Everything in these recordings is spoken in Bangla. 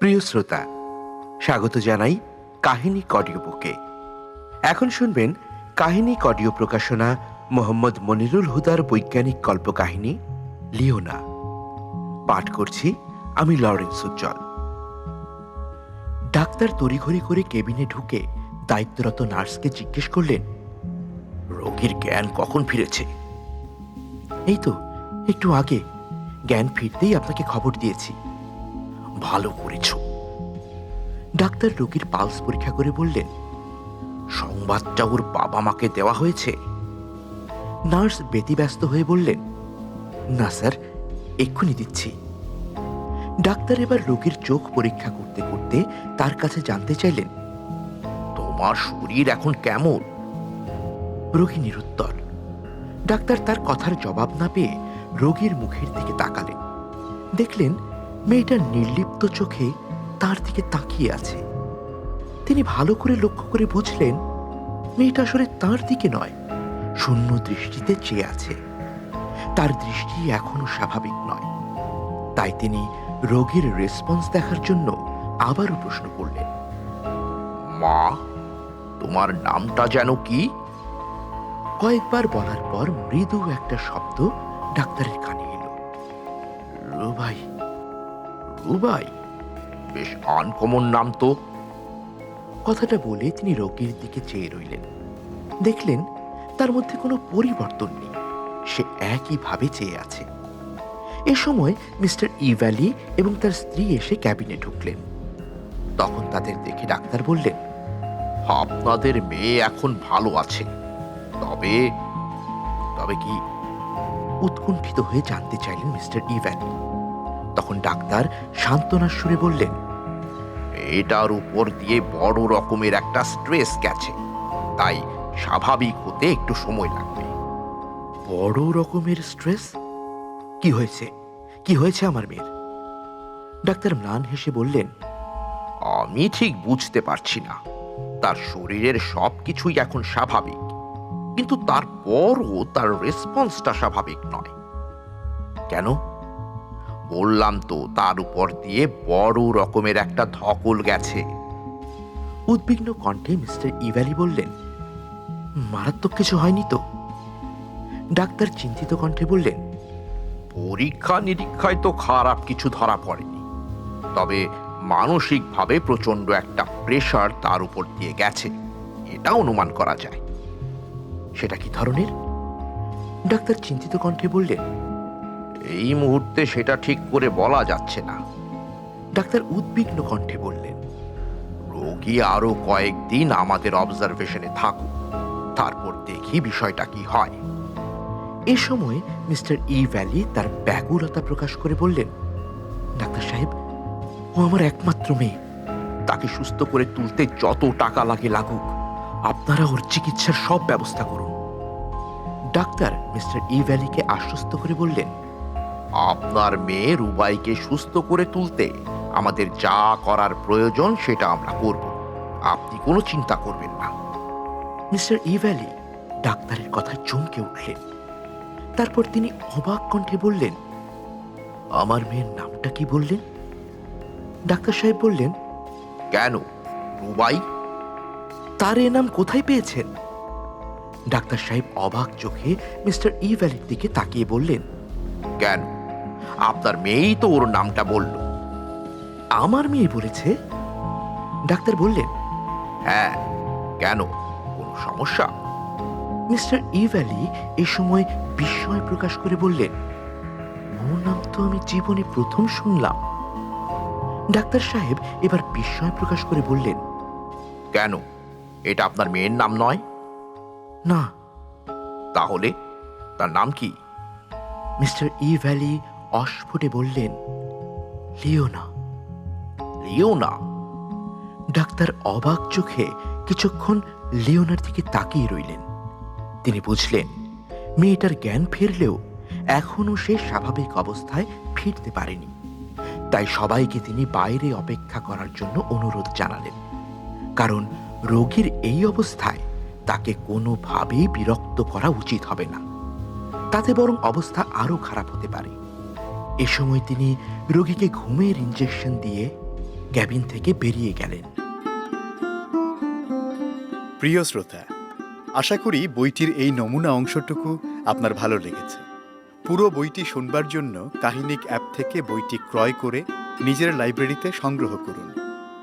প্রিয় শ্রোতা, স্বাগত জানাই কাহিনী কডিও বুকে। এখন শুনবেন কাহিনী কডিও প্রকাশনা মোহাম্মদ মনিরুল হুদার বৈজ্ঞানিক কল্পকাহিনী লিওনা। পাঠ করছি আমি লরেন্স উজ্জ্বল। ডাক্তার তড়িঘড়ি করে কেবিনে ঢুকে দায়িত্বরত নার্সকে জিজ্ঞেস করলেন, রোগীর জ্ঞান কখন ফিরেছে? এই তো, একটু আগে। জ্ঞান ফিরতেই আপনাকে খবর দিয়েছি। ভালো করেছ। ডাক্তার রোগীর পালস পরীক্ষা করে বললেন, সংবাদটা ওর বাবা মাকে দেওয়া হয়েছে। নার্স ব্যতিব্যস্ত হয়ে বললেন, না স্যার, এক্ষুনি দিচ্ছি। ডাক্তার এবার রোগীর চোখ পরীক্ষা করতে করতে তার কাছে জানতে চাইলেন, তোমার শরীর এখন কেমন? রোগী নিরুত্তর। ডাক্তার তার কথার জবাব না পেয়ে রোগীর মুখের দিকে তাকালেন। দেখলেন মেয়েটা নির্লিপ্ত চোখে তার দিকে তাকিয়ে আছে। তিনি ভালো করে লক্ষ্য করে বুঝলেন, মেয়েটা আসলে তার দিকে নয়, শূন্য দৃষ্টিতে চেয়ে আছে। তার দৃষ্টি এখনও স্বাভাবিক নয়। তাই তিনি রোগীর রেসপন্স দেখার জন্য আবারও প্রশ্ন করলেন, মা, তোমার নামটা যেন কি? কয়েকবার বলার পর মৃদু একটা শব্দ ডাক্তারের কানে এলো। রুবাই রুবাই? বেশ আনকমন নাম তো। কথাটা বলে তিনি রোগীর দিকে চেয়ে রইলেন। দেখলেন তার মধ্যে কোনো পরিবর্তন নেই। সে একইভাবে চেয়ে আছে। এ সময় মিস্টার ইভ্যালি এবং তার স্ত্রী এসে ক্যাবিনে ঢুকলেন। তখন তাদের দেখে ডাক্তার বললেন, আপনাদের মেয়ে এখন ভালো আছে। তবে তবে কি? উৎকণ্ঠিত হয়ে জানতে চাইলেন মিস্টার ইভ্যালি তখন ডাক্তার সান্ত্বনার সুরে বললেন এটার উপর দিয়ে বড় রকমের একটা স্ট্রেস গেছে। তাই স্বাভাবিক হতে একটু সময় লাগবে। বড় রকমের স্ট্রেস কি হয়েছে? কি হয়েছে আমার মেয়ের? ডাক্তার ম্লান হেসে বললেন, আমি ঠিক বুঝতে পারছি না। তার শরীরের সব কিছুই এখন স্বাভাবিক। কিন্তু তারপরও তার রেসপন্সটা স্বাভাবিক নয়। কেন? বললাম তো, তার উপর দিয়ে বড় রকমের একটা ধকল গেছে। উদ্বিগ্ন কণ্ঠে মিস্টার ইভ্যালি বললেন, মারাত্মক কিছু হয়নি তো? ডাক্তার চিন্তিত কণ্ঠে বললেন, পরীক্ষা নিরীক্ষায় তো খারাপ কিছু ধরা পড়েনি। তবে মানসিকভাবে প্রচণ্ড একটা প্রেশার তার উপর দিয়ে গেছে। এটা অনুমান করা যায়। সেটা কি ধরনের? ডাক্তার চিন্তিত কণ্ঠে বললেন এই মুহূর্তে সেটা ঠিক করে বলা যাচ্ছে না। ডাক্তার উদ্বিগ্ন কণ্ঠে বললেন, রোগী আরও কয়েকদিন আমাদের অবজারভেশনে থাকুক, তারপর দেখি বিষয়টা কি হয়। এ সময় মিস্টার ই ভ্যালি তার ব্যাকুলতা প্রকাশ করে বললেন, ডাক্তার সাহেব, ও আমার একমাত্র মেয়ে। তাকে সুস্থ করে তুলতে যত টাকা লাগে লাগুক, আপনারা ওর চিকিৎসার সব ব্যবস্থা করুন। ডাক্তার মিস্টার ই ভ্যালিকে আশ্বস্ত করে বললেন আপনার মেয়ে রুবাইকে সুস্থ করে তুলতে আমাদের যা করার প্রয়োজন সেটা আমরা করব। আপনি কোনো চিন্তা করবেন না। মিস্টার ই ভ্যালি ডাক্তারের কথায় চমকে উঠলেন। তারপর তিনি অবাক কণ্ঠে বললেন, আমার মেয়ের নামটা কি বললেন? ডাক্তার সাহেব বললেন, কেন, রুবাই? তার এ নাম কোথায় পেয়েছেন? ডাক্তার সাহেব অবাক চোখে মিস্টার ই ভ্যালির দিকে তাকিয়ে বললেন, কেন আপনার মেয়েই তো ওর নামটা বলল। আমার মেয়ে বলেছে? ডাক্তার বললেন। হ্যাঁ কেন? কোনো সমস্যা? মিস্টার ই ভ্যালি এ সময় বিস্ময় প্রকাশ করে বললেন ওর নাম তো আমি জীবনে প্রথম শুনলাম। ডাক্তার সাহেব এবার বিস্ময় প্রকাশ করে বললেন কেন? এটা আপনার মেয়ের নাম নয়? না। তাহলে তার নাম কি? মিস্টার ই ভ্যালি অস্ফুটে বললেন, লিওনা। লিওনা? ডাক্তার অবাক চোখে কিছুক্ষণ লিওনার দিকে তাকিয়ে রইলেন। তিনি বুঝলেন, মেয়েটার জ্ঞান ফিরলেও এখনও সে স্বাভাবিক অবস্থায় ফিরতে পারেনি। তাই সবাইকে তিনি বাইরে অপেক্ষা করার জন্য অনুরোধ জানালেন। কারণ রোগীর এই অবস্থায় তাকে কোনোভাবেই বিরক্ত করা উচিত হবে না। তাতে বরং অবস্থা আরও খারাপ হতে পারে। এ সময় তিনি রোগীকে ঘুমের ইঞ্জেকশন দিয়ে ক্যাবিন থেকে বেরিয়ে গেলেন। প্রিয় শ্রোতা আশা করি বইটির এই নমুনা অংশটুকু আপনার ভালো লেগেছে। পুরো বইটি শুনবার জন্য কাহিনিক অ্যাপ থেকে বইটি ক্রয় করে নিজের লাইব্রেরিতে সংগ্রহ করুন।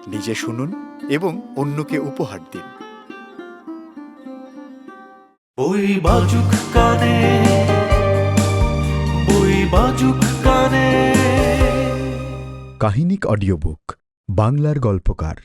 নিজে শুনুন এবং অন্যকে উপহার দিন। বই বাজুক কানে বই বাজুক কানে। কাহিনিক অডিও বুক বাংলার গল্পকার।